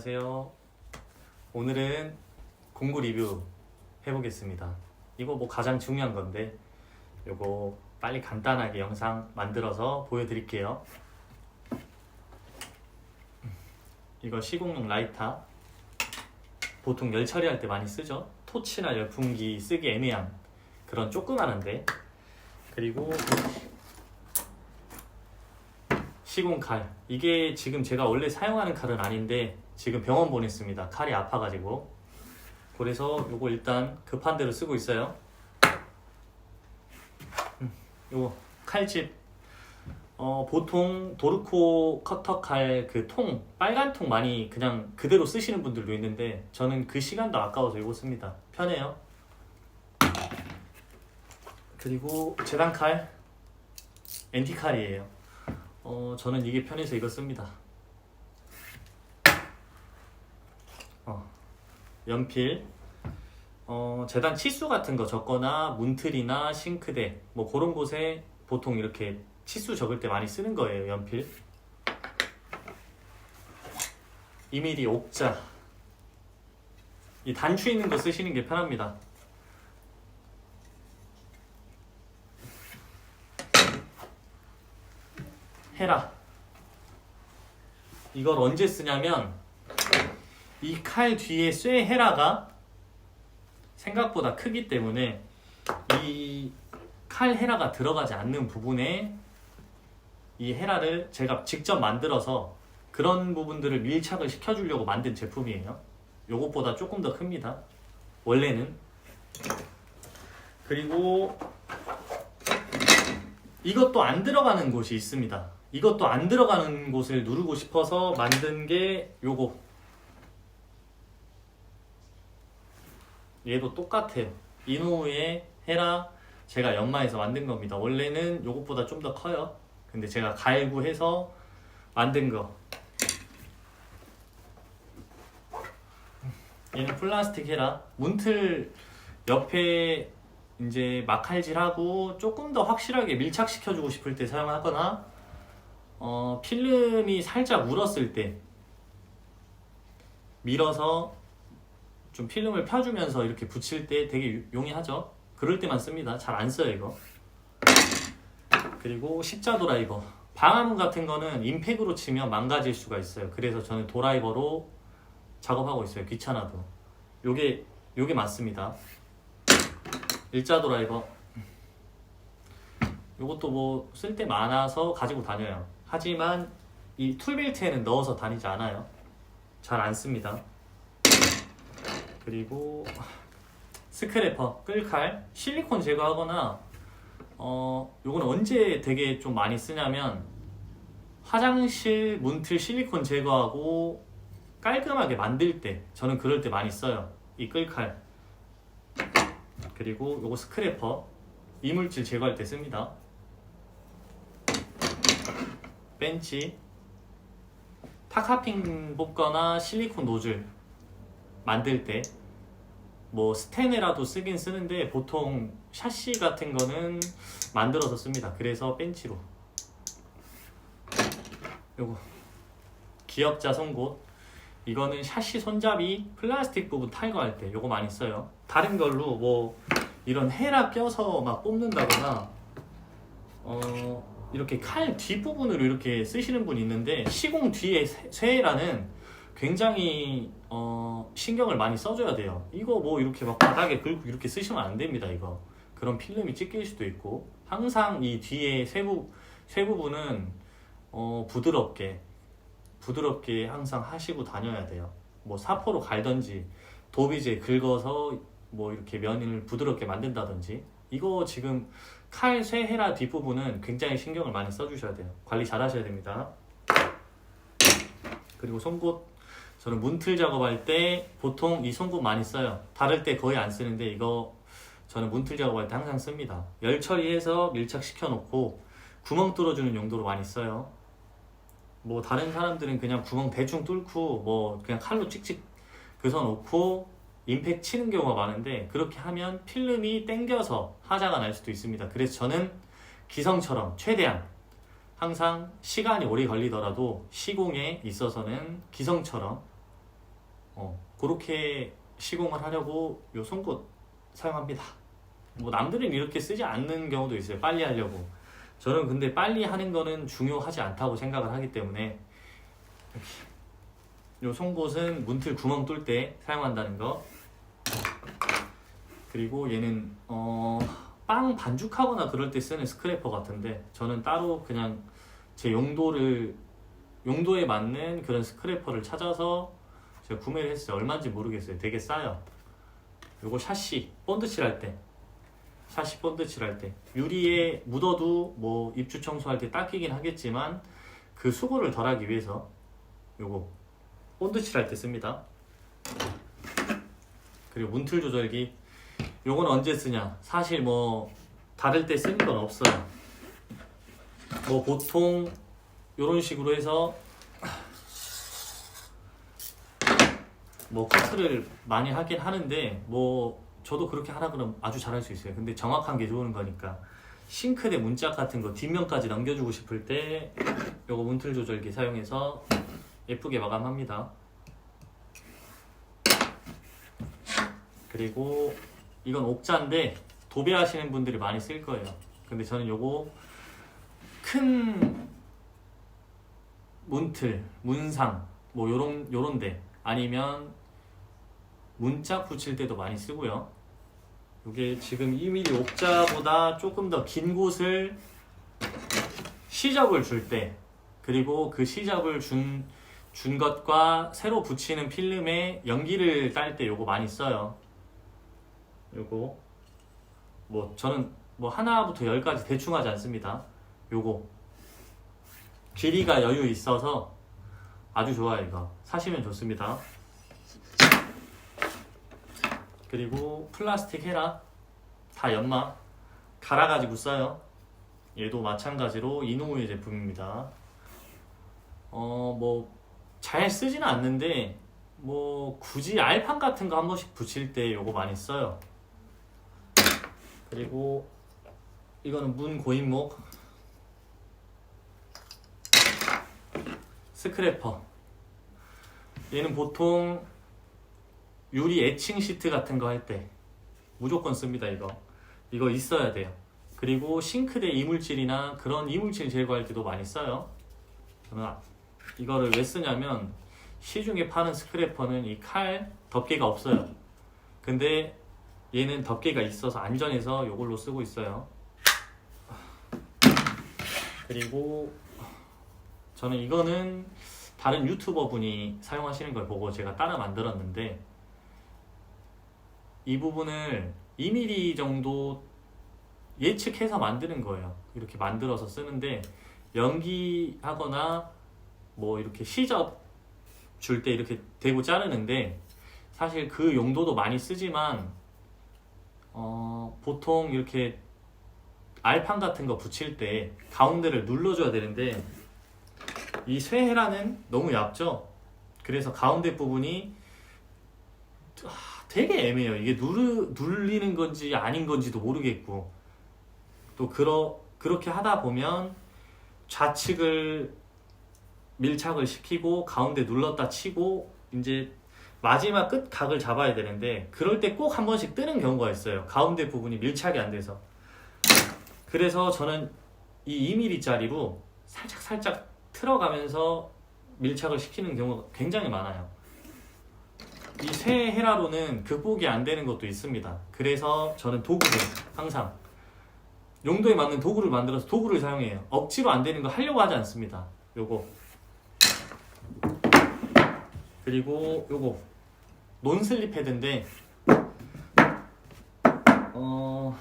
안녕하세요. 오늘은 공구 리뷰 해보겠습니다. 이거 뭐 가장 중요한 건데, 요거 빨리 간단하게 영상 만들어서 보여드릴게요. 이거 시공용 라이터. 보통 열 처리할 때 많이 쓰죠. 토치나 열풍기 쓰기 애매한 그런 조그만한데. 그리고 시공 칼 이게 지금 제가 원래 사용하는 칼은 아닌데 지금 병원 보냈습니다. 칼이 아파가지고. 그래서 요거 일단 급한 대로 쓰고 있어요. 음, 요거 칼집. 어, 보통 도르코 커터 칼 그 통 빨간 통 많이 그냥 그대로 쓰시는 분들도 있는데 저는 그 시간도 아까워서 이거 씁니다. 편해요. 그리고 재단칼. 엔티칼이에요. 어, 저는 이게 편해서 이거 씁니다. 연필, 어, 재단 치수 같은 거 적거나 문틀이나 싱크대, 뭐 그런 곳에 보통 이렇게 치수 적을 때 많이 쓰는 거예요, 연필. 2mm 옥자. 이 단추 있는 거 쓰시는 게 편합니다. 헤라. 이걸 언제 쓰냐면 이 칼 뒤에 쇠 헤라가 생각보다 크기 때문에 이 칼 헤라가 들어가지 않는 부분에 이 헤라를 제가 직접 만들어서 그런 부분들을 밀착을 시켜주려고 만든 제품이에요. 요것보다 조금 더 큽니다. 원래는. 그리고 이것도 안 들어가는 곳이 있습니다. 이것도 안 들어가는 곳을 누르고 싶어서 만든 게 요거 얘도 똑같아요 이노우의 헤라 제가 연마해서 만든 겁니다. 원래는 요것보다 좀 더 커요. 근데 제가 갈구해서 만든 거. 얘는 플라스틱 헤라. 문틀 옆에 이제 막칼질하고 조금 더 확실하게 밀착시켜주고 싶을 때 사용하거나 어, 필름이 살짝 울었을 때 밀어서 좀 필름을 펴주면서 이렇게 붙일 때 되게 용이하죠. 그럴 때만 씁니다. 잘 안 써요 이거. 그리고 십자 드라이버. 방화문 같은 거는 임팩으로 치면 망가질 수가 있어요. 그래서 저는 드라이버로 작업하고 있어요. 귀찮아도. 요게 요게 맞습니다. 일자 드라이버. 요것도 뭐 쓸 때 많아서 가지고 다녀요. 하지만 이 툴벨트에는 넣어서 다니지 않아요. 잘 안 씁니다. 그리고 스크래퍼, 끌칼, 실리콘 제거하거나 어 요건 언제 되게 좀 많이 쓰냐면 화장실 문틀 실리콘 제거하고 깔끔하게 만들 때 저는 그럴 때 많이 써요. 이 끌칼. 그리고 요거 스크래퍼 이물질 제거할 때 씁니다. 벤치 타카핑 뽑거나 실리콘 노즐 만들 때 뭐 스테네라도 쓰긴 쓰는데 보통 샤시 같은 거는 만들어서 씁니다. 그래서 벤치로 요거 기업자 송곳 이거는 샤시 손잡이 플라스틱 부분 탈거할 때 요거 많이 써요. 다른 걸로 뭐 이런 헤라 껴서 막 뽑는다거나 어 이렇게 칼 뒷부분으로 이렇게 쓰시는 분이 있는데 시공 뒤에 쇠라는 굉장히 어, 신경을 많이 써줘야 돼요. 이거 뭐 이렇게 막 바닥에 긁고 이렇게 쓰시면 안 됩니다. 이거 그런 필름이 찢길 수도 있고 항상 이 뒤에 쇠부 쇠 부분은 어, 부드럽게 부드럽게 항상 하시고 다녀야 돼요. 뭐 사포로 갈던지 도비제 긁어서 뭐 이렇게 면을 부드럽게 만든다든지 이거 지금 칼 쇠헤라 뒷부분은 굉장히 신경을 많이 써주셔야 돼요. 관리 잘 하셔야 됩니다. 그리고 송곳 저는 문틀 작업할 때 보통 이 송곳 많이 써요. 다를 때 거의 안 쓰는데 이거 저는 문틀 작업할 때 항상 씁니다. 열 처리해서 밀착시켜 놓고 구멍 뚫어주는 용도로 많이 써요. 뭐 다른 사람들은 그냥 구멍 대충 뚫고 뭐 그냥 칼로 찍찍 그서 놓고 임팩 치는 경우가 많은데 그렇게 하면 필름이 땡겨서 하자가 날 수도 있습니다. 그래서 저는 기성처럼 최대한 항상 시간이 오래 걸리더라도 시공에 있어서는 기성처럼 어, 그렇게 시공을 하려고 요 송곳 사용합니다. 뭐 남들은 이렇게 쓰지 않는 경우도 있어요. 빨리 하려고. 저는 근데 빨리 하는 거는 중요하지 않다고 생각을 하기 때문에 요 송곳은 문틀 구멍 뚫 때 사용한다는 거. 그리고 얘는 어, 빵 반죽하거나 그럴 때 쓰는 스크래퍼 같은데 저는 따로 그냥 제 용도를 용도에 맞는 그런 스크래퍼를 찾아서 제가 구매를 했어요. 얼마인지 모르겠어요. 되게 싸요. 요거 샤시 본드 칠 할 때 샤시 본드 칠 할 때 유리에 묻어도 뭐 입주 청소할 때 닦이긴 하겠지만 그 수고를 덜하기 위해서 요거 본드 칠 할 때 씁니다. 그리고 문틀 조절기 요건 언제 쓰냐? 사실 뭐 다를 때 쓰는 건 없어요. 뭐 보통 요런 식으로 해서 뭐 커트를 많이 하긴 하는데 뭐 저도 그렇게 하라 그러면 아주 잘할 수 있어요. 근데 정확한 게 좋은 거니까 싱크대 문짝 같은 거 뒷면까지 넘겨주고 싶을 때 요거 문틀 조절기 사용해서 예쁘게 마감합니다. 그리고 이건 옥자인데 도배하시는 분들이 많이 쓸 거예요. 근데 저는 요거 큰 문틀, 문상 뭐 요런 요런데 아니면 문짝 붙일 때도 많이 쓰고요. 이게 지금 2mm 옥자보다 조금 더 긴 곳을 시접을 줄 때 그리고 그 시접을 준, 준 것과 새로 붙이는 필름에 연기를 딸 때 요거 많이 써요. 요거 뭐 저는 뭐 하나부터 열까지 대충 하지 않습니다. 요거 길이가 여유 있어서 아주 좋아요 이거 사시면 좋습니다. 그리고 플라스틱 헤라 다 연마 갈아가지고 써요. 얘도 마찬가지로 이노우의 제품입니다. 어 뭐 잘 쓰지는 않는데 뭐 굳이 알판 같은 거 한 번씩 붙일 때 요거 많이 써요. 그리고 이거는 문 고인목 스크래퍼 얘는 보통 유리 에칭 시트 같은 거 할 때 무조건 씁니다 이거. 이거 있어야 돼요. 그리고 싱크대 이물질이나 그런 이물질 제거할 때도 많이 써요. 아- 이거를 왜 쓰냐면 시중에 파는 스크래퍼는 이 칼 덮개가 없어요. 근데 얘는 덮개가 있어서 안전해서 이걸로 쓰고 있어요. 그리고 저는 이거는 다른 유튜버 분이 사용하시는 걸 보고 제가 따라 만들었는데 이 부분을 2mm 정도 예측해서 만드는 거예요. 이렇게 만들어서 쓰는데 연기하거나 뭐 이렇게 시접 줄 때 이렇게 대고 자르는데 사실 그 용도도 많이 쓰지만 어, 보통 이렇게 알판 같은 거 붙일 때 가운데를 눌러줘야 되는데 이 쇠헤라는 너무 얇죠. 그래서 가운데 부분이 아, 되게 애매해요. 이게 누르, 눌리는 건지 아닌 건지도 모르겠고 또 그러, 그렇게 하다 보면 좌측을 밀착을 시키고 가운데 눌렀다 치고 이제 마지막 끝 각을 잡아야 되는데 그럴 때 꼭 한 번씩 뜨는 경우가 있어요. 가운데 부분이 밀착이 안 돼서. 그래서 저는 이 2mm짜리로 살짝 살짝 틀어가면서 밀착을 시키는 경우가 굉장히 많아요. 이쇠 헤라로는 극복이 안 되는 것도 있습니다. 그래서 저는 도구를 항상 용도에 맞는 도구를 만들어서 도구를 사용해요. 억지로 안 되는 거 하려고 하지 않습니다. 요거 그리고 요거 논슬립 패드인데 어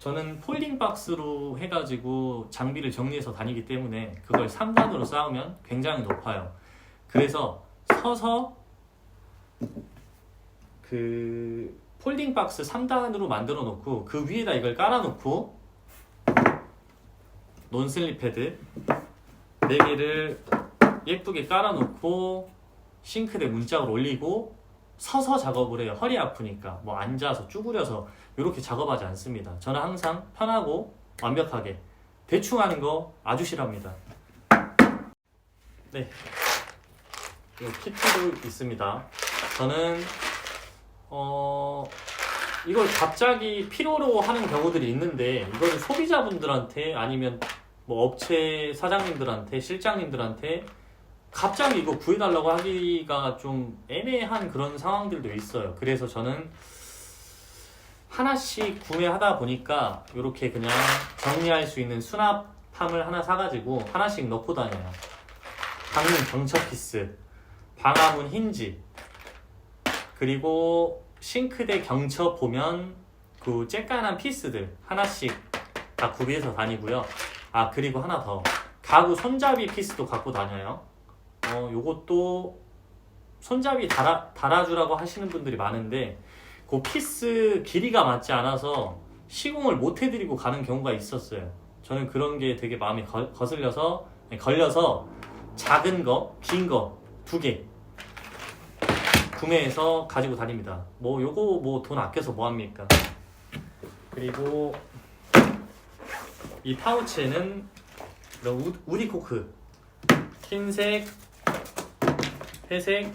저는 폴딩 박스로 해가지고 장비를 정리해서 다니기 때문에 그걸 3단으로 쌓으면 굉장히 높아요. 그래서 서서 그 폴딩 박스 3단으로 만들어 놓고 그 위에다 이걸 깔아 놓고 논슬립 패드 4개를 예쁘게 깔아 놓고 싱크대 문짝을 올리고 서서 작업을 해요. 허리 아프니까 뭐 앉아서 쭈그려서 이렇게 작업하지 않습니다. 저는 항상 편하고 완벽하게 대충 하는 거 아주 싫어합니다. 네. 요 키트도 있습니다. 저는 어 이걸 갑자기 필요로 하는 경우들이 있는데 이거는 소비자분들한테 아니면 뭐 업체 사장님들한테 실장님들한테 갑자기 이거 구해달라고 하기가 좀 애매한 그런 상황들도 있어요. 그래서 저는 하나씩 구매하다 보니까 이렇게 그냥 정리할 수 있는 수납함을 하나 사가지고 하나씩 넣고 다녀요. 방문 경첩 피스, 방화문 힌지, 그리고 싱크대 경첩 보면 그 쬐깐한 피스들 하나씩 다 구비해서 다니고요. 아 그리고 하나 더 가구 손잡이 피스도 갖고 다녀요. 어 요것도 손잡이 달아 달아주라고 하시는 분들이 많은데 그 피스 길이가 맞지 않아서 시공을 못 해드리고 가는 경우가 있었어요. 저는 그런 게 되게 마음이 거, 거슬려서 걸려서 작은 거, 긴 거 두 개 구매해서 가지고 다닙니다. 뭐 요거 뭐 돈 아껴서 뭐 합니까? 그리고 이 파우치에는 이런 우, 우디 코크 흰색, 회색,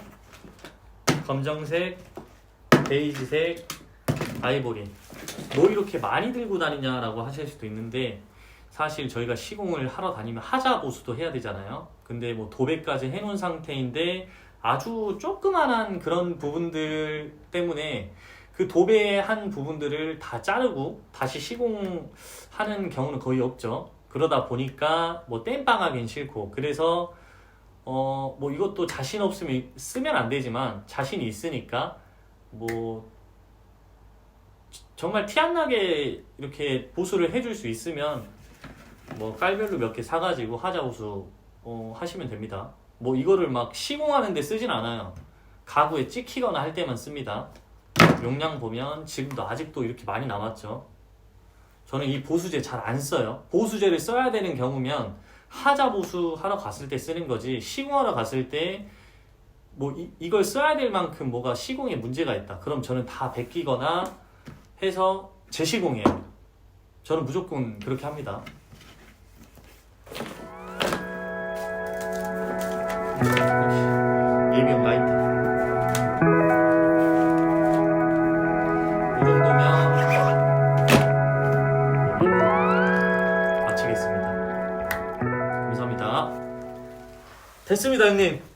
검정색, 베이지색, 아이보리 뭐 이렇게 많이 들고 다니냐라고 하실 수도 있는데 사실 저희가 시공을 하러 다니면 하자 보수도 해야 되잖아요. 근데 뭐 도배까지 해놓은 상태인데 아주 조그만한 그런 부분들 때문에 그 도배한 부분들을 다 자르고 다시 시공하는 경우는 거의 없죠. 그러다 보니까 뭐 땜빵하긴 싫고 그래서 어 뭐 이것도 자신 없으면 쓰면 안 되지만 자신이 있으니까 뭐 정말 티 안 나게 이렇게 보수를 해줄 수 있으면 뭐 깔별로 몇 개 사가지고 하자 보수 어, 하시면 됩니다. 뭐 이거를 막 시공하는데 쓰진 않아요. 가구에 찍히거나 할 때만 씁니다. 용량 보면 지금도 아직도 이렇게 많이 남았죠. 저는 이 보수제 잘 안 써요. 보수제를 써야 되는 경우면 하자 보수 하러 갔을 때 쓰는 거지 시공하러 갔을 때 뭐 이걸 써야 될 만큼 뭐가 시공에 문제가 있다. 그럼 저는 다 베끼거나 해서 재시공해요. 저는 무조건 그렇게 합니다. 이 정도면 마치겠습니다. 감사합니다. 됐습니다, 형님.